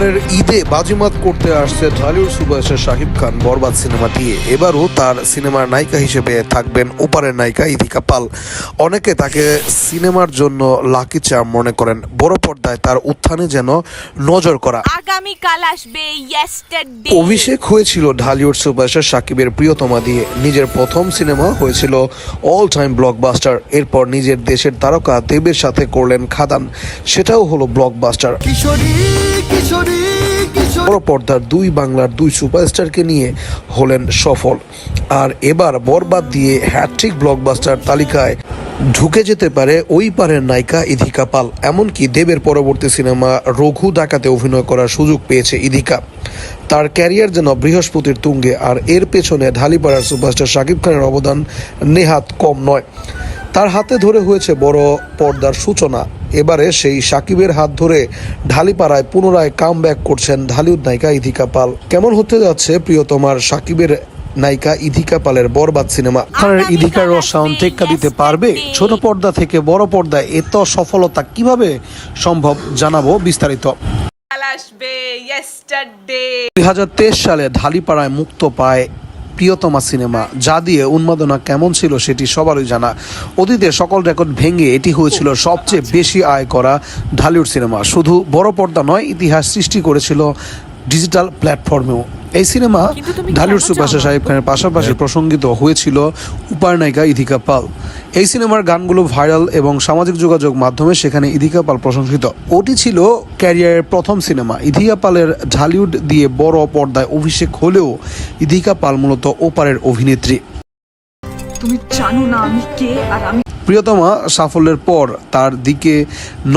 এবারের ঈদে বাজিমাত করতে আসছে ঢালিউড সুপারস্টার শাকিব খান বরবাদ সিনেমা দিয়ে। এবারও তার সিনেমার নায়িকা হিসেবে থাকবেন ওপারের নায়িকা ইদিকা পাল। অনেকে তাকে সিনেমার জন্য লাকি চার্ম মনে করেন। বড় পর্দায় তার উত্থানে যেন নজর করা। আগামীকাল আসবে অভিষেক হয়েছিল ঢালিউড সুপারস্টার সাকিবের প্রিয়তমা দিয়ে। নিজের প্রথম সিনেমা হয়েছিল অল টাইম ব্লকবাস্টার এরপর নিজের দেশের তারকা দেবের সাথে করলেন খাদান। সেটাও হলো ব্লকবাস্টার কিশোরী। বড় পর্দার দুই বাংলার দুই সুপারস্টারকে নিয়ে হলেন সফল। আর এবার বরবাদ দিয়ে হ্যাট্রিক ব্লকবাস্টার তালিকায় ঢুকে যেতে পারে ওই পারের নায়িকা ইধিকা পাল। এমনকি দেবের পরবর্তী সিনেমা রঘু ডাকাতে অভিনয় করার সুযোগ পেয়েছে ইধিকা। তার ক্যারিয়ার যেন বৃহস্পতির তুঙ্গে, আর এর পেছনে ঢালিপাড়ার সুপারস্টার শাকিব খানের অবদান নেহাত কম নয়। তার হাতে ধরে হয়েছে বড় পর্দার সূচনা। এবারে সেই সাকিবের হাত ধরে ঢালিপাড়ায় পুনরায় কাম ব্যাক করছেন ঢালিউড নায়িকা ইধিকা পাল। কেমন হতে যাচ্ছে প্রিয়তমার সাকিবের নায়িকা ইধিকা পালের বরবাদ সিনেমা? খানের ইধিকার রসায়ন টেক্কা দিতে পারবে? ছোট পর্দা থেকে বড় পর্দায় এত সফলতা কীভাবে সম্ভব জানাব বিস্তারিত। আসবে দুই হাজার তেইশ সালে ঢালিপাড়ায় মুক্ত পায় প্রিয়তমা সিনেমা যা দিয়ে উন্মাদনা কেমন ছিল সেটি সবারই জানা। অতীতে সকল রেকর্ড ভেঙে এটি হয়েছিল সবচেয়ে বেশি আয় করা ঢালিউড সিনেমা। শুধু বড় পর্দা নয় ইতিহাস সৃষ্টি করেছিল ডিজিটাল প্ল্যাটফর্মেও। এই সিনেমা ঢালিউড কেন সাহেব? খানের পাশাপাশি প্রসঙ্গিত হয়েছিল উপার নায়িকা ইধিকা পাল। এই সিনেমার গানগুলো ভাইরাল এবং সামাজিক যোগাযোগ মাধ্যমে সেখানে ইধিকা পাল প্রশংসিত। ওটি ছিল ক্যারিয়ারের প্রথম সিনেমা। ইধিকা পালের ঢালিউড দিয়ে বড় পর্দায় অভিষেক হলেও ইধিকা পাল মূলত ওপারের অভিনেত্রী। তুমি জানো না আমি কে আর আমি প্রিয়তমা সাফল্যের পর তার দিকে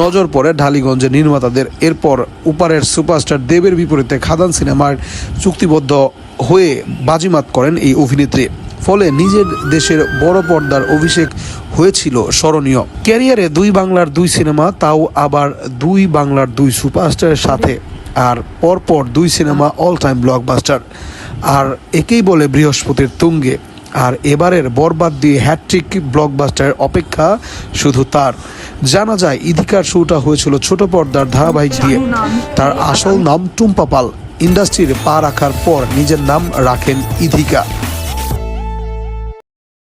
নজর পড়ে ঢালিগঞ্জের নির্মাতাদের। এরপর উপারের সুপারস্টার দেবের বিপরীতে খাদান সিনেমার চুক্তিবদ্ধ হয়ে বাজিমাত করেন এই অভিনেত্রী। ফলে নিজের দেশের বড় পর্দার অভিষেক হয়েছিল স্মরণীয়। ক্যারিয়ারে দুই বাংলার দুই সিনেমা তাও আবার দুই বাংলার দুই সুপারস্টারের সাথে। আর পরপর দুই সিনেমা অল টাইম ব্লকবাস্টার আর একেই বলে বৃহস্পতির তুঙ্গে। আর এবারের বরবাদ দিয়ে হ্যাট্রিক ব্লকবাস্টারের অপেক্ষা শুধু তার। জানা যায় ইধিকার শুরুটা হয়েছিল ছোট পর্দার ধারাবাহিক দিয়ে। তার আসল নাম টুম্পা পাল। ইন্ডাস্ট্রির পা রাখার পর নিজের নাম রাখেন ইধিকা।